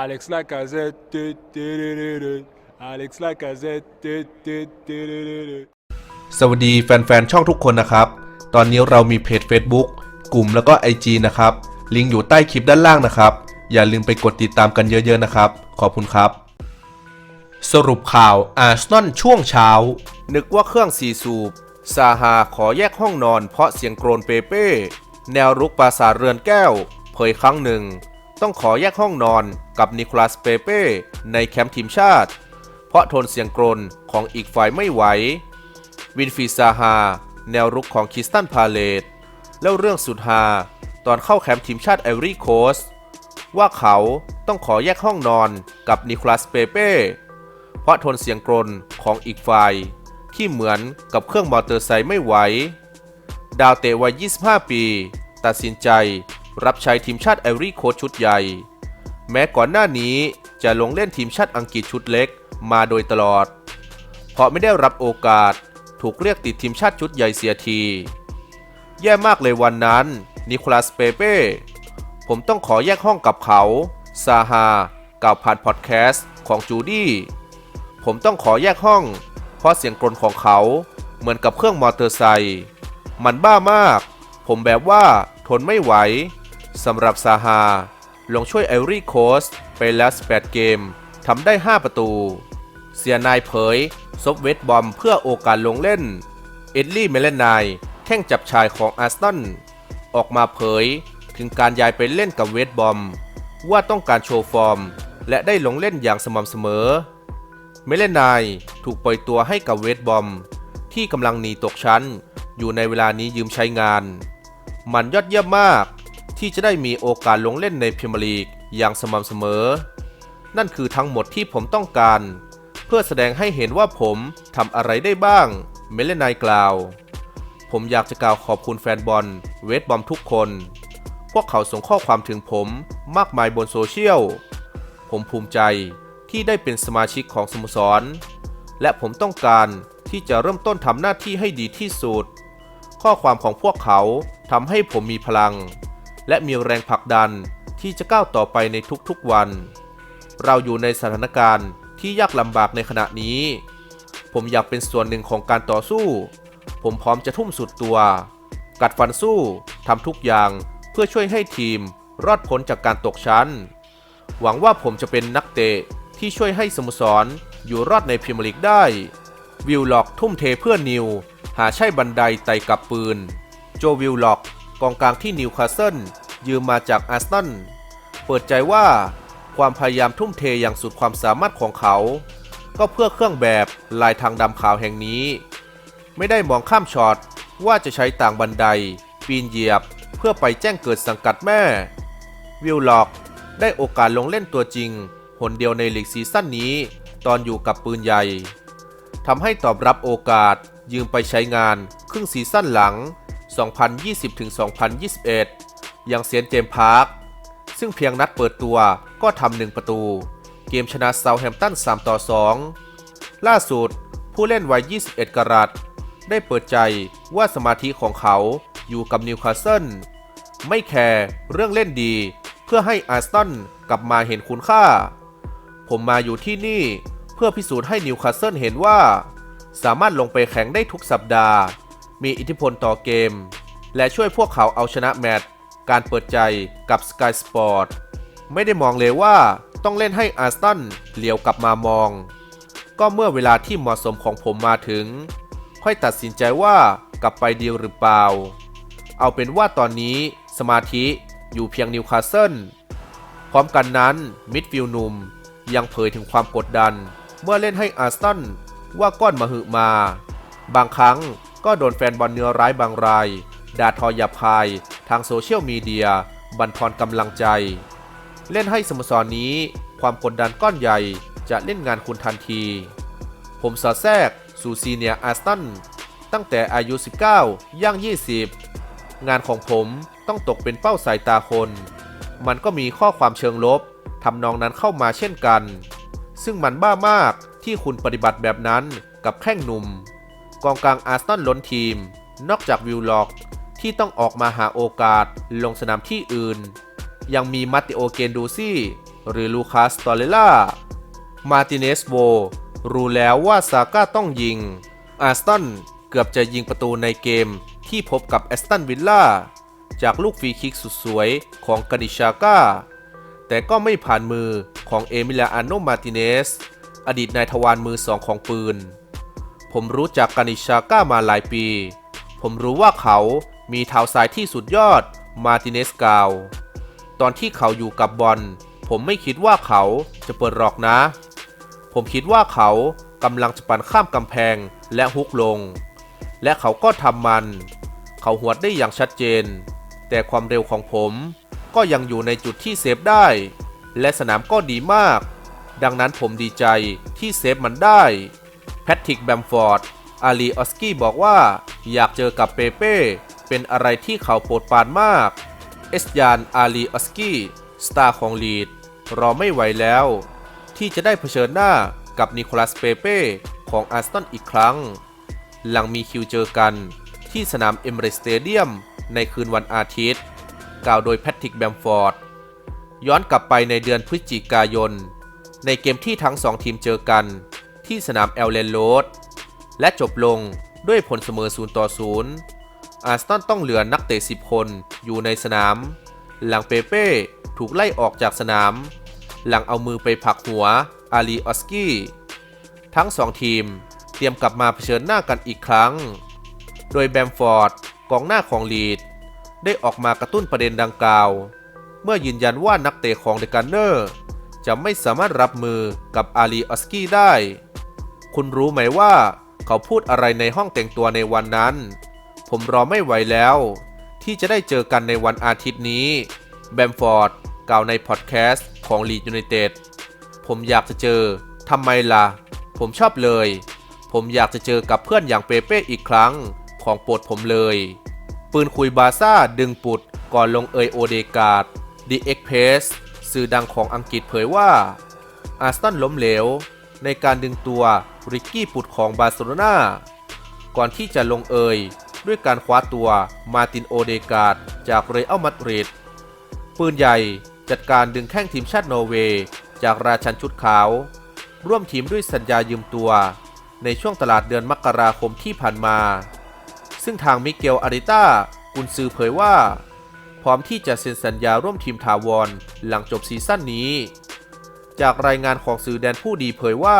Alex Lacazette. Alex Lacazette. สวัสดีแฟนๆ ช่องทุกคนนะครับ ตอนนี้เรามีเพจ Facebook กลุ่มแล้วก็ IG นะครับ ลิงก์อยู่ใต้คลิปด้านล่างนะครับ อย่าลืมไปกดติดตามกันเยอะๆนะครับ ขอบคุณครับ สรุปข่าวอาร์เซนอลช่วงเช้า นึกว่าเครื่องสีสูบซาฮาขอแยกห้องนอนเพราะเสียงโกรนเปเป้ แนวรุกปราสาทเรือนแก้ว เผยครั้งหนึ่ง ต้องขอแยกห้องนอนกับนิโคลัสเปเป้ในแคมป์ทีมชาติ เพราะทนเสียงกรนของอีกฝ่ายไม่ไหว วินฟีซาฮา แนวรุกของคิสตันพาเลตแล้วเรื่องสุดฮาตอนเข้าแคมป์ทีมชาติไอวอรี่โคสต์ว่าเขาต้องขอแยกห้องนอนกับนิโคลัสเปเป้เพราะทนเสียงกรนของอีกฝ่าย ที่เหมือนกับเครื่องมอเตอร์ไซค์ไม่ไหว ดาวเตะวัย 25 ปี ตัดสินใจ รับใช้ทีมชาติไอรี่โคสต์ชุดใหญ่ แม้ก่อนหน้านี้จะลงเล่นทีมชาติอังกฤษชุดเล็กมาโดยตลอด เพราะไม่ได้รับโอกาสถูกเรียกติดทีมชาติชุดใหญ่เสียที แย่มากเลยวันนั้น นิโคลัสเปเป้ ผมต้องขอแยกห้องกับเขาซาฮากล่าวผ่านพอดแคสต์ของจูดี้ ผมต้องขอแยกห้อง เพราะเสียงกรนของเขาเหมือนกับเครื่องมอเตอร์ไซค์ มันบ้ามาก ผมแบบว่าทนไม่ไหว สำหรับซาฮา ลงช่วยไอรีโคสไปแล้ว18 เกมทำได้ 5 ประตู เสียนายเผย ซบเวทบอมเพื่อโอกาสลงเล่น เอ็ดลี่เมเลนายแข้งจับชายของอาร์เซนออกมาเผยถึงการย้ายไปเล่นกับเวทบอม ว่าต้องการโชว์ฟอร์ม และได้ลงเล่นอย่างสม่ำเสมอ เมเลนายถูกปล่อยตัวให้กับเวทบอม ที่กำลังหนีตกชั้น อยู่ในเวลานี้ยืมใช้งาน มันยอดเยี่ยมมาก ที่จะได้มีโอกาสลงเล่นในพรีเมียร์ลีกอย่างสม่ำเสมอ นั่นคือทั้งหมดที่ผมต้องการ เพื่อแสดงให้เห็นว่าผมทำอะไรได้บ้าง เมเลนายกล่าว ผมอยากจะกล่าวขอบคุณแฟนบอลเวทบอมทุกคน พวกเขาส่งข้อความถึงผมมากมายบนโซเชียล ผมภูมิใจที่ได้เป็นสมาชิกของสโมสร และผมต้องการที่จะเริ่มต้นทำหน้าที่ให้ดีที่สุด ข้อความของพวกเขาทำให้ผมมีพลัง และมีแรงผลักดันที่จะก้าวต่อไปในทุกๆวัน เราอยู่ในสถานการณ์ที่ยากลำบากในขณะนี้ ผมอยากเป็นส่วนหนึ่งของการต่อสู้ ผมพร้อมจะทุ่มสุดตัว กัดฟันสู้ทำทุกอย่างเพื่อช่วยให้ทีมรอดพ้นจากการตกชั้น หวังว่าผมจะเป็นนักเตะที่ช่วยให้สโมสรอยู่รอดในพรีเมียร์ลีกได้ วิลล็อกทุ่มเทเพื่อนิว หาใช่บันไดไต่กับปืน โจวิลล็อก กองกลางที่นิวคาสเซิลยืมมาจากอาร์เซนอลเปิดใจว่าความพยายามทุ่มเทอย่างสุดความสามารถของเขา ก็เพื่อเครื่องแบบลายทางดำขาวแห่งนี้ ไม่ได้มองข้ามช็อตว่าจะใช้ต่างบันได ปีนเหยียบเพื่อไปแจ้งเกิดสังกัดแม่ วิลล็อกได้โอกาสลงเล่นตัวจริง หนเดียวในลีกซีซั่นนี้ ตอนอยู่กับปืนใหญ่ทำให้ตอบรับโอกาสยืมไปใช้งานครึ่งซีซั่นหลัง 2020-2021 อย่างเซียนเจมพาร์ค ซึ่งเพียงนัดเปิดตัวก็ทำหนึ่งประตู เกมชนะเซาแฮมตัน 3 ต่อ 2 ล่าสุด ผู้เล่นวัย 21 กรัตได้เปิดใจว่าสมาธิของเขาอยู่กับนิวคาสเซิลไม่แคร์เรื่องเล่นดี เพื่อให้อาร์เซนกลับมาเห็นคุณค่า ผมมาอยู่ที่นี่เพื่อพิสูจน์ให้นิวคาสเซิลเห็นว่า สามารถลงไปแข่งได้ทุกสัปดาห์ มีอิทธิพลต่อเกม และช่วยพวกเขาเอาชนะแมตช์การเปิดใจกับ Sky Sport ไม่ได้มองเลยว่าต้องเล่นให้อาร์เซนเหลียวกลับมามอง ก็เมื่อเวลาที่เหมาะสมของผมมาถึง ค่อยตัดสินใจว่ากลับไปดีหรือเปล่า เอาเป็นว่าตอนนี้สมาธิอยู่เพียงนิวคาสเซิลพร้อมกันนั้นมิดฟิลด์หนุ่มยังเผยถึงความกดดัน เมื่อเล่นให้อาร์เซนว่าก้อนมาหึมา บางครั้ง ก็โดนแฟนบอลเนื้อร้ายบางราย ด่าทอหยาบคาย ทางโซเชียลมีเดีย บันทอนกำลังใจ เล่นให้สโมสรนนี้ ความกดดันก้อนใหญ่จะเล่นงานคุณทันที ผมสอดแทรกสู่ซีเนียอาร์เซนตั้งแต่อายุ 19 ย่าง 20 งานของผมต้องตกเป็นเป้าสายตาคน มันก็มีข้อความเชิงลบทำนองนั้นเข้ามาเช่นกัน ซึ่งมันบ้ามากที่คุณปฏิบัติแบบนั้นกับแข้งหนุ่ม กองกลางอาร์เซนล้นทีม นอกจากวิลล็อกที่ต้องออกมาหาโอกาสลงสนามที่อื่น ยังมีมัตติโอเกนดูซี่ หรือลูคัสตอเรล่า มาติเนสโว รู้แล้วว่าซาก้าต้องยิง อาร์สตันเกือบจะยิงประตูในเกมที่พบกับแอสตันวิลล่าจากลูกฟรีคิกสุดสวยของกานิชาก้า แต่ก็ไม่ผ่านมือของเอมิลาอาโนมาติเนส อดีตนายทวารมือสองของปืน ผมรู้จักกานิชาก้ามาหลายปี ผมรู้ว่าเขามีเท้าซ้ายที่สุดยอด มาติเนสกาว ตอนที่เขาอยู่กับบอล ผมไม่คิดว่าเขาจะเปิดหรอกนะ ผมคิดว่าเขากำลังจะปั่นข้ามกำแพงและฮุกลง และเขาก็ทำมัน เขาหวดได้อย่างชัดเจน แต่ความเร็วของผมก็ยังอยู่ในจุดที่เซฟได้ และสนามก็ดีมาก ดังนั้นผมดีใจที่เซฟมันได้ แพทริกแบมฟอร์ด อาลีออสกี้บอกว่า อยากเจอกับเปเป้ เป็นอะไรที่เขาโปรดปรานมาก เอสยาน อาลีออสกี้ สตาร์ของลีด รอไม่ไหวแล้ว ที่จะได้เผชิญหน้ากับนิโคลัสเปเป้ของอาร์สตันอีกครั้ง หลังมีคิวเจอกันที่สนามเอมเรสเตเดียมในคืนวันอาทิตย์ กล่าวโดยแพทริกแบมฟอร์ด ย้อนกลับไปในเดือนพฤศจิกายน ในเกมที่ทั้งสองทีมเจอกัน ที่สนามแอลเลนโรดและจบลงด้วยผลเสมอ 0 ต่อ 0 อาร์สตันต้องเหลือนักเตะ 10 คนอยู่ในสนาม หลังเปเป้ถูกไล่ออกจากสนาม หลังเอามือไปผลักหัวอาลีออสกี้ ทั้งสองทีมเตรียมกลับมาเผชิญหน้ากันอีกครั้ง โดยแบมฟอร์ดกองหน้าของลีด ได้ออกมากระตุ้นประเด็นดังกล่าว เมื่อยืนยันว่านักเตะของเดกันเนอร์จะไม่สามารถรับมือกับอาลีออสกี้ได้ คุณรู้ไหมว่า เขาพูดอะไรในห้องแต่งตัวในวันนั้น ผมรอไม่ไหวแล้ว ที่จะได้เจอกันในวันอาทิตย์นี้ แบมฟอร์ดกล่าวในพอดแคสต์ของลีดยูไนเต็ดผมอยากจะเจอทำไมล่ะ ผมชอบเลย ผมอยากจะเจอกับเพื่อนอย่างเปเป้อีกครั้ง ของโปรดผมเลย ปืนคุยบาซ่าดึงปุดก่อนลงเอยโอเดกาดดีเอ็กเพสสื่อดังของอังกฤษเผยว่าอาร์สตันล้มเหลว ในการดึงตัว ริกกี้ปุดของบาร์เซโลนาก่อนที่จะลงเอยด้วยการคว้าตัวมาตินโอเดกาดจากเรอัลมาดริดปืนใหญ่จัดการดึงแข้งทีมชาตินอร์เวย์จากราชันชุดขาว ร่วมทีมด้วยสัญญายืมตัว ในช่วงตลาดเดือนมกราคมที่ผ่านมา ซึ่งทางมิเกลอาริต้ากุนซือเผยว่า พร้อมที่จะเซ็นสัญญาร่วมทีมถาวรหลังจบซีซั่นนี้ จากรายงานของสื่อแดนผู้ดีเผยว่า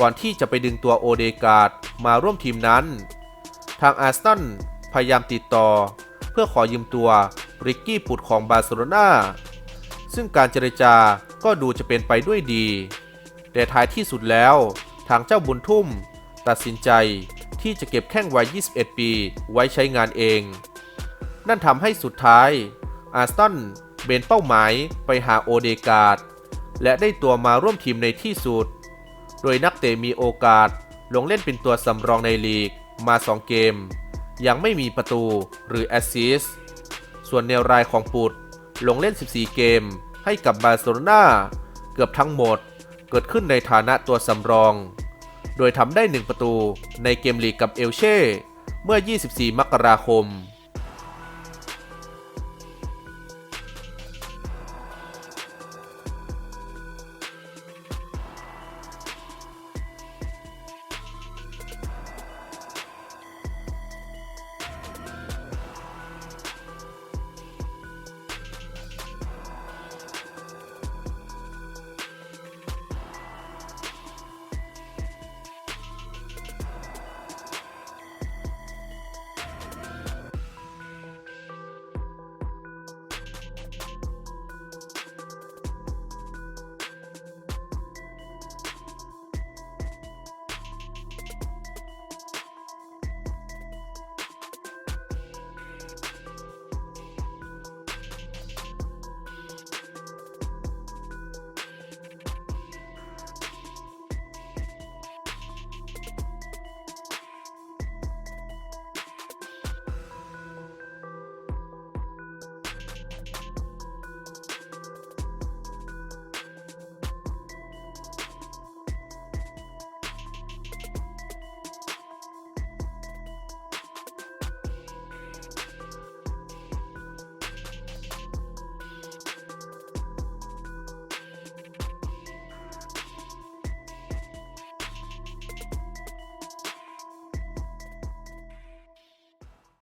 ก่อนที่จะไปดึงตัวโอเดกาดมาร่วมทีมนั้น ทางอาร์สตันพยายามติดต่อ เพื่อขอยืมตัวริกกี้ปุดของบาร์เซโลนาซึ่งการเจรจาก็ดูจะเป็นไปด้วยดี แต่ท้ายที่สุดแล้วทางเจ้าบุญทุ่ม ตัดสินใจที่จะเก็บแข้งวัย 21 ปีไว้ใช้งานเอง นั่นทำให้สุดท้าย อาร์สตันเบนเป้าหมายไปหาโอเดกาดและได้ตัวมาร่วมทีมในที่สุด โดยนักเตะมีโอกาส ลงเล่นเป็นตัวสำรองในลีกมา 2 เกม ยังไม่มีประตูหรือแอสซิสส่วนแนวรายของปุดลงเล่น 14 เกม ให้กับบาร์เซโลนาเกือบทั้งหมดเกิดขึ้นในฐานะตัวสำรอง โดยทำได้ 1 ประตูในเกมลีกกับเอลเช่เมื่อ 24 มกราคม